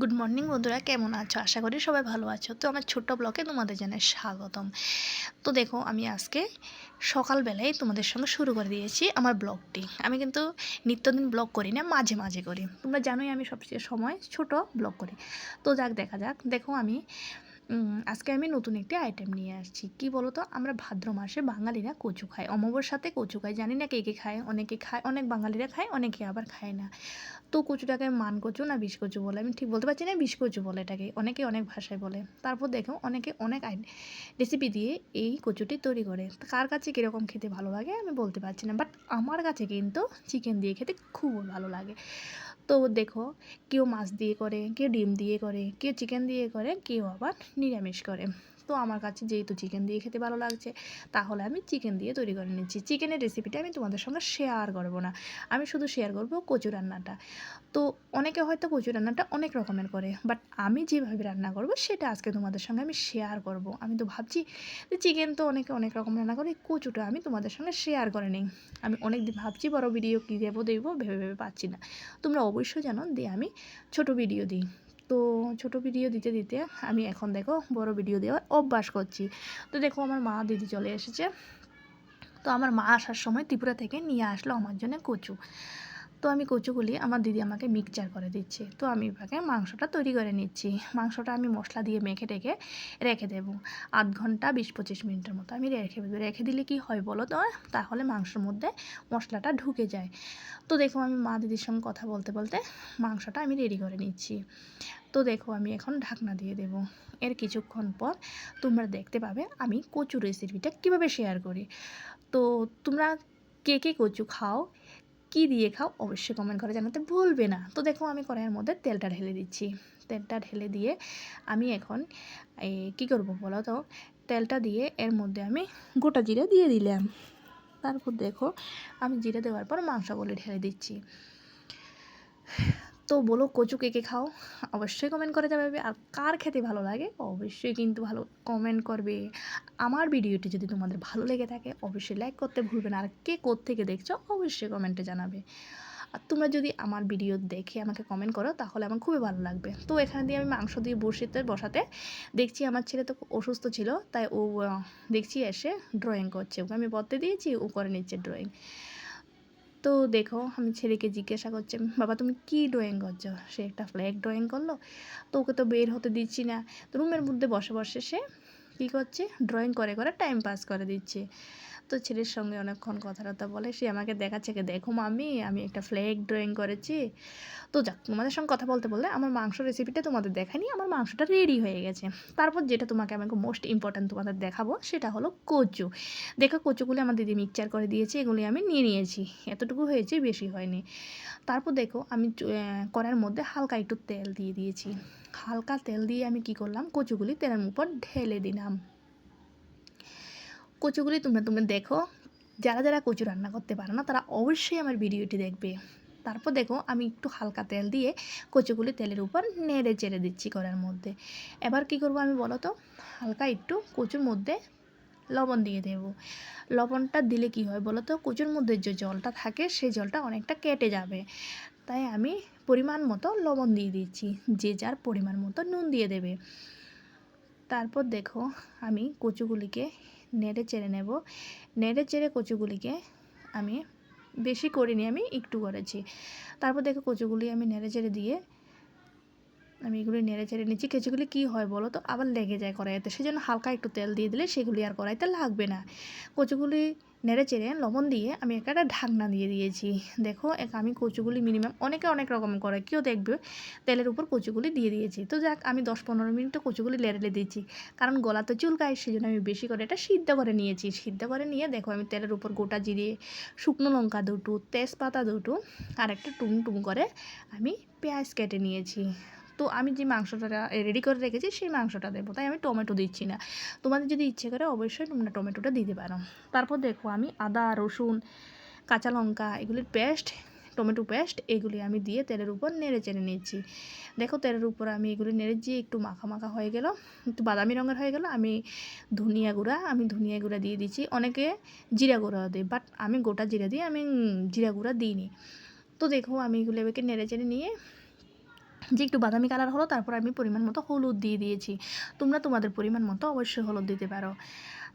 Good morning বন্ধুরা, কেমন আছো? আশা করি সবাই ভালো আছো। তো আমার ছোট্ট ব্লকে তোমাদের জানাই স্বাগতম। তো দেখো, আমি আজকে সকালবেলায় তোমাদের সঙ্গে শুরু করে দিয়েছি আমার ব্লগটি। আমি কিন্তু নিত্যদিন ব্লগ করি না, মাঝে মাঝে করি। তোমরা জানোই আমি সবচেয়ে সময় ছোট ব্লগ করি। তো যাক, দেখা যাক। দেখো, আমি আজকে আমি নতুন একটি আইটেম নিয়ে আসছি। কি বলো তো আমরা ভাদ্র মাসে বাঙালিরা কচু খাই। অমাবর সাথে কচু খাই। জানি না কে কে খায়, অনেকে খায়, অনেক বাঙালিরা খায়, অনেকে আবার খায় না। তো কচুটাকে মান কচু না বিষ কচু বলে? আমি ঠিক বলতে পারছি না বিষ কচু বলে এটাকে। অনেকে অনেক ভাষায় বলে। তারপর দেখো, অনেকে অনেক রেসিপি দিয়ে এই কচুটি তৈরি করে। কার কাছে কীরকম খেতে ভালো লাগে আমি বলতে পারছি না। বাট আমার কাছে কিন্তু চিকেন দিয়ে খেতে খুব ভালো লাগে। তো দেখো, কেউ মাছ দিয়ে করে, কেউ ডিম দিয়ে করে, কেউ চিকেন দিয়ে করে, কেউ আবার নিরামিষ করে। তো আমার কাছে যেহেতু চিকেন দিয়ে খেতে ভালো লাগছে, তাহলে আমি চিকেন দিয়ে তৈরি করে নিচ্ছি। চিকেনের রেসিপিটা আমি তোমাদের সঙ্গে শেয়ার করব না। আমি শুধু শেয়ার করব কচু রান্নাটা। তো অনেকে হয়তো কচু রান্নাটা অনেক রকমের করে বাট আমি যেভাবে রান্না করব সেটা আজকে তোমাদের সঙ্গে আমি শেয়ার করব। আমি তো ভাবছি যে চিকেন তো অনেকে অনেক রকম রান্না করে, কচুটা আমি তোমাদের সঙ্গে শেয়ার করে নিই। আমি অনেক দিন ভাবছি বড় ভিডিও কী দেবো দেবো ভেবে ভেবে পাচ্ছি না। তোমরা অবশ্যই জানো দিয়ে আমি ছোট ভিডিও দিই। তো ছোট ভিডিও দিতে দিতে আমি এখন দেখো বড় ভিডিও দেওয়ার অভ্যাস করছি। তো দেখো আমার মা দিদি চলে এসেছে। তো আমার মা আসার সময় ত্রিপুরা থেকে নিয়ে আসলো আমার জন্য কচু। তো আমি কচুগুলি আমার দিদি আমাকে মিক্সচার করে দিচ্ছে। তো আমি এভাবে মাংসটা তৈরি করে নিচ্ছি। মাংসটা আমি মশলা দিয়ে মেখে টেখে রেখে দেবো। আধ ঘণ্টা বিশ পঁচিশ মিনিটের মতো আমি রেখে দেবো। রেখে দিলে কি হয় বলো তো? তাহলে মাংসের মধ্যে মশলাটা ঢুকে যায়। তো দেখো আমি মা দিদির সঙ্গে কথা বলতে বলতে মাংসটা আমি রেডি করে নিচ্ছি। তো দেখো আমি এখন ঢাকনা দিয়ে দেব। এর কিছুক্ষণ পর তোমরা দেখতে পাবে আমি কচু রেসিপিটা কীভাবে শেয়ার করি। তো তোমরা কে কে কচু খাও? কি দিয়ে খাও অবশ্যই কমেন্ট করে জানাতে ভুলবে না। তো দেখো আমি কড়াইয়ের মধ্যে তেলটা ঢেলে দিচ্ছি। তেলটা ঢেলে দিয়ে আমি এখন কী করব বলো তো? তেলটা দিয়ে এর মধ্যে আমি গোটা জিরে দিয়ে দিলাম। তারপর দেখো আমি জিরে দেওয়ার পর মাংসগুলি ঢেলে দিচ্ছি। তো বলো কচু কে কে খাও? অবশ্যই কমেন্ট করে যাবে আর কার খেতে ভালো লাগে? অবশ্যই কিন্তু ভালো কমেন্ট করবে। আমার ভিডিওটি যদি তোমাদের ভালো লেগে থাকে, অবশ্যই লাইক করতে ভুলবে না। আর কে থেকে দেখছ, অবশ্যই কমেন্টে জানাবে। আর তোমরা যদি আমার ভিডিও দেখে আমাকে কমেন্ট করো, তাহলে আমার খুবই ভালো লাগবে। তো এখানে দিয়ে আমি মাংস দিয়ে বসিতে, বসাতে দেখছি আমার ছেলে তো অসুস্থ ছিল, তাই ও দেখছি এসে ড্রয়িং করছে। ওকে আমি পড়তে দিয়েছি, ও করে নিচ্ছে ড্রয়িং তো দেখো আমি ছেলেকে জিজ্ঞাসা করছি, বাবা, তুমি কি ড্রয়িং করছ? সে একটা ফ্ল্যাগ ড্রয়িং করল। তো ওকে তো বের হতে দিচ্ছি না। রুমের মধ্যে বসে বসে সে কী করছে? ড্রয়িং করে করে টাইম পাস করে দিচ্ছে। তো ছেলের সঙ্গে অনেকক্ষণ কথাবার্তা বলে, সে আমাকে দেখাচ্ছে কি, দেখো মামি আমি একটা ফ্ল্যাগ ড্রয়িং করেছি। তো যাক, তোমাদের সঙ্গে কথা বলতে বললে আমার মাংস রেসিপিটা তোমাদের দেখানি আমার মাংসটা রেডি হয়ে গেছে। তারপর যেটা তোমাকে আমাকে মোস্ট ইম্পর্ট্যান্ট তোমাদের দেখাবো, সেটা হলো কচু। দেখো কচুগুলি আমার দিদি মিক্সচার করে দিয়েছে, এগুলি আমি নিয়ে নিয়েছি, এতটুকু হয়েছে, বেশি হয়নি। তারপর দেখো আমি কড়াইয়ের মধ্যে হালকা একটু তেল দিয়ে দিয়েছি। হালকা তেল দিয়ে আমি কি করলাম, কচুগুলি তেলের উপর ঢেলে দিলাম। কচুগুলি তোমরা তোমরা দেখো। যারা যারা কচু রান্না করতে পারো না, তারা অবশ্যই আমার ভিডিওটি দেখবে। তারপর দেখো, আমি একটু হালকা তেল দিয়ে কচুগুলি তেলের উপর নেড়ে চেড়ে দিচ্ছি কড়ার মধ্যে। এবার কি করব আমি বলো তো? হালকা একটু কচুর মধ্যে লবণ দিয়ে দেব। লবণটা দিলে কি হয় বলো তো? কচুর মধ্যে যে জলটা থাকে সেই জলটা অনেকটা কেটে যাবে। তাই আমি পরিমাণ মতো লবণ দিয়ে দিচ্ছি, যে যার পরিমাণ মতো নুন দিয়ে দেবে। তারপর দেখো, আমি কচুগুলিকে নেড়ে চেড়ে নেব। নেড়ে চেড়ে কচুগুলিকে আমি বেশি করিনি, আমি একটু করেছি। তারপর দেখো কচুগুলি আমি নেড়ে চেড়ে দিয়ে আমি এগুলি নেড়ে চেড়ে নিচ্ছি। কচুগুলি কী হয় বলো তো? আবার লেগে যায় কড়াইতে। সেই জন্য হালকা একটু তেল দিয়ে দিলে সেগুলি আর কড়াইতে লাগবে না। কচুগুলি নেড়ে চেড়ে লবণ দিয়ে আমি একটা ঢাকনা দিয়ে দিয়েছি। দেখো, এক আমি কচুগুলি মিনিমাম অনেকে অনেক রকম করে, কেউ দেখবে তেলের উপর কচুগুলি দিয়ে দিয়েছি। তো যাক, আমি দশ পনেরো মিনিট কচুগুলি লেড়ে দিয়েছি। কারণ গলা তো চুলকায় সেই জন্য আমি বেশি করে এটা সিদ্ধ করে নিয়েছি। সিদ্ধ করে নিয়ে দেখো, আমি তেলের উপর গোটা জিরে, শুকনো লঙ্কা দুটো, তেজপাতা দুটো আর একটা টুম টুম করে আমি পেঁয়াজ কেটে নিয়েছি। তো আমি যে মাংসটা রেডি করে রেখেছি, সেই মাংসটা দেবো। তাই আমি টমেটো দিচ্ছি না। তোমাদের যদি ইচ্ছে করে অবশ্যই তোমরা টমেটোটা দিতে পারো। তারপর দেখো আমি আদা, রসুন, কাঁচা লঙ্কা, এগুলির পেস্ট টমেটো পেস্ট এগুলি আমি দিয়ে তেলের উপর নেড়ে চেড়ে নিচ্ছি। দেখো তেলের উপর আমি এগুলি নেড়ে দিয়ে একটু মাখা মাখা হয়ে গেল। একটু বাদামি রঙের হয়ে গেল। আমি ধনিয়া গুঁড়া, আমি ধনিয়া গুঁড়া দিয়ে দিচ্ছি। অনেকে জিরা গুঁড়া দেয় বাট আমি গোটা জিরা দিয়ে, আমি জিরা গুঁড়া দিইনি। তো দেখো আমি এগুলো এবারে নেড়ে চেড়ে নিয়ে যে একটু বাদামি কালার হলো, তারপর আমি পরিমাণ মতো হলুদ দিয়ে দিয়েছি। তোমরা তোমাদের পরিমাণ মতো অবশ্যই হলুদ দিতে পারো।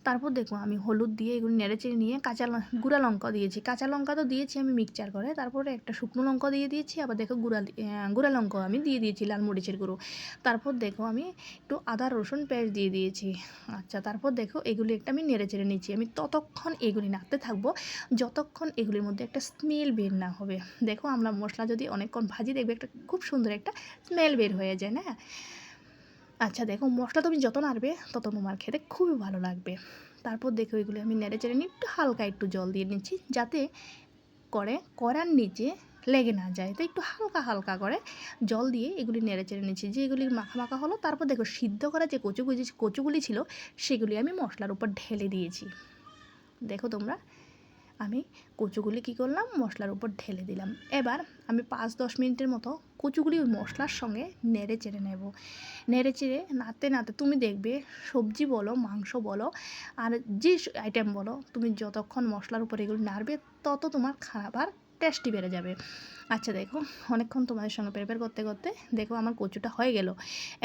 তারপর দেখো আমি হলুদ দিয়ে এগুলো নেড়েচেড়ে নিয়ে কাঁচা গুঁড়া লঙ্কা দিয়েছি। কাঁচা লঙ্কা তো দিয়েছি আমি মিক্সচার করে, তারপরে একটা শুকনো লঙ্কা দিয়ে দিয়েছি, আবার দেখো গুঁড়া গুঁড়া লঙ্কা আমি দিয়ে দিয়েছি, লাল মরিচের গুঁড়ো। তারপর দেখো আমি একটু আদা, রসুন পেঁয়াজ দিয়ে দিয়েছি। আচ্ছা তারপর দেখো এগুলি একটা আমি নেড়ে চেড়ে নিচ্ছি। আমি ততক্ষণ এগুলি নাড়তে থাকব, যতক্ষণ এগুলির মধ্যে একটা স্মেল বের না হবে। দেখো আমরা মশলা যদি অনেকক্ষণ ভাজি দেখবে একটা খুব সুন্দর একটা স্মেল বের হয়ে যায়, না? আচ্ছা দেখো, মশলা তুমি যত নাড়বে, তত তোমার খেতে খুবই ভালো লাগবে। তারপর দেখো এগুলো আমি নেড়ে চেড়ে নিয়ে একটু হালকা একটু জল দিয়ে নিচ্ছি, যাতে করে কড়ার নিচে লেগে না যায়। তো একটু হালকা হালকা করে জল দিয়ে এগুলি নেড়ে চেড়ে নিচ্ছি। যে এগুলি মাখা মাখা হলো, তারপর দেখো সিদ্ধ করা যে কচুগুলি কচুগুলি ছিল, সেগুলি আমি মশলার উপর ঢেলে দিয়েছি। দেখো তোমরা আমি কচুগুলি কী করলাম? মশলার উপর ঢেলে দিলাম। এবার আমি পাঁচ দশ মিনিটের মতো কচুগুলি ওই মশলার সঙ্গে নেড়ে চেড়ে নেব। নেড়ে চেড়ে নাতে নাতে তুমি দেখবে সবজি বলো, মাংস বলো, আর যে আইটেম বলো, তুমি যতক্ষণ মশলার উপর এগুলো নাড়বে তত তোমার খাবার টেস্টি বেড়ে যাবে। আচ্ছা দেখো, অনেকক্ষণ তোমাদের সঙ্গে প্রিপেয়ার করতে করতে দেখো আমার কচুটা হয়ে গেল।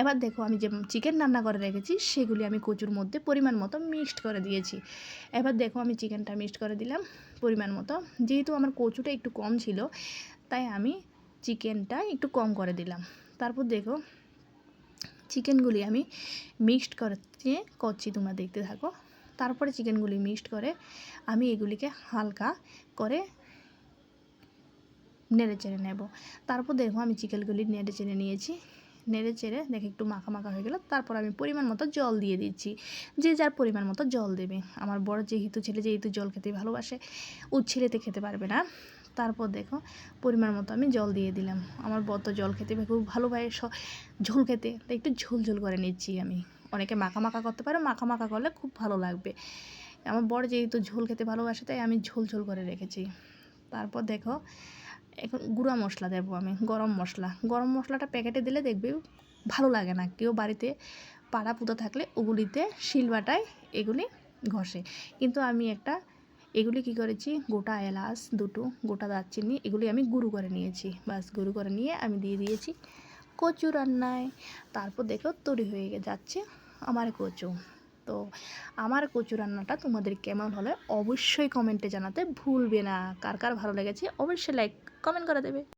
এবার দেখো আমি যে চিকেন রান্না করে রেখেছি, সেগুলি আমি কচুর মধ্যে পরিমাণ মতো মিক্সড করে দিয়েছি। এবার দেখো আমি চিকেনটা মিক্সড করে দিলাম পরিমাণ মতো। যেহেতু আমার কচুটা একটু কম ছিল, তাই আমি চিকেনটা একটু কম করে দিলাম। তারপর দেখো চিকেনগুলি আমি মিক্সড করে করছি, তোমরা দেখতে থাকো। তারপরে চিকেনগুলি মিক্সড করে আমি এগুলিকে হালকা করে নেড়ে চেড়ে নেব। তারপর দেখো আমি চিকেনগুলি নেড়ে চেড়ে নিয়েছি। নেড়ে চেড়ে দেখে একটু মাখা মাখা হয়ে গেল। তারপর আমি পরিমাণ মতো জল দিয়ে দিচ্ছি। যে যার পরিমাণ মতো জল দেবে। আমার বড় যেহেতু ছেলে যেহেতু জল খেতে ভালোবাসে, ও খেতে পারবে না। তারপর দেখো পরিমাণ মতো আমি জল দিয়ে দিলাম। আমার বর তো জল খেতে খুব স- ঝোল খেতে। তাই একটু ঝোল ঝোল করে নিচ্ছি আমি। অনেকে মাখা মাখা করতে পারে, মাখা মাখা করলে খুব ভালো লাগবে। আমার বড় যেহেতু ঝোল খেতে ভালোবাসে, তাই আমি ঝোল ঝোল করে রেখেছি। তারপর দেখো এখন গুঁড়া মশলা দেবো আমি, গরম মশলা। গরম মশলাটা প্যাকেটে দিলে দেখবে ভালো লাগে না। কেউ বাড়িতে পাড়া পুঁতো থাকলে ওগুলিতে শিলবাটায় এগুলি ঘষে। কিন্তু আমি একটা, এগুলি কি করেছি, গোটা এলাচ দুটো, গোটা দারচিনি, এগুলি আমি গুঁড়ো করে নিয়েছি। বাস গুঁড়ো করে নিয়ে আমি দিয়ে দিয়েছি কচু রান্নায়। তারপর দেখো তৈরি হয়ে যাচ্ছে আমার কচু। তো আমার কচু রান্নাটা তোমাদের কেমন হলে অবশ্যই কমেন্টে জানাতে ভুলবে না। কার কার ভালো লেগেছে অবশ্যই লাইক কমেন্ট করে দেবে।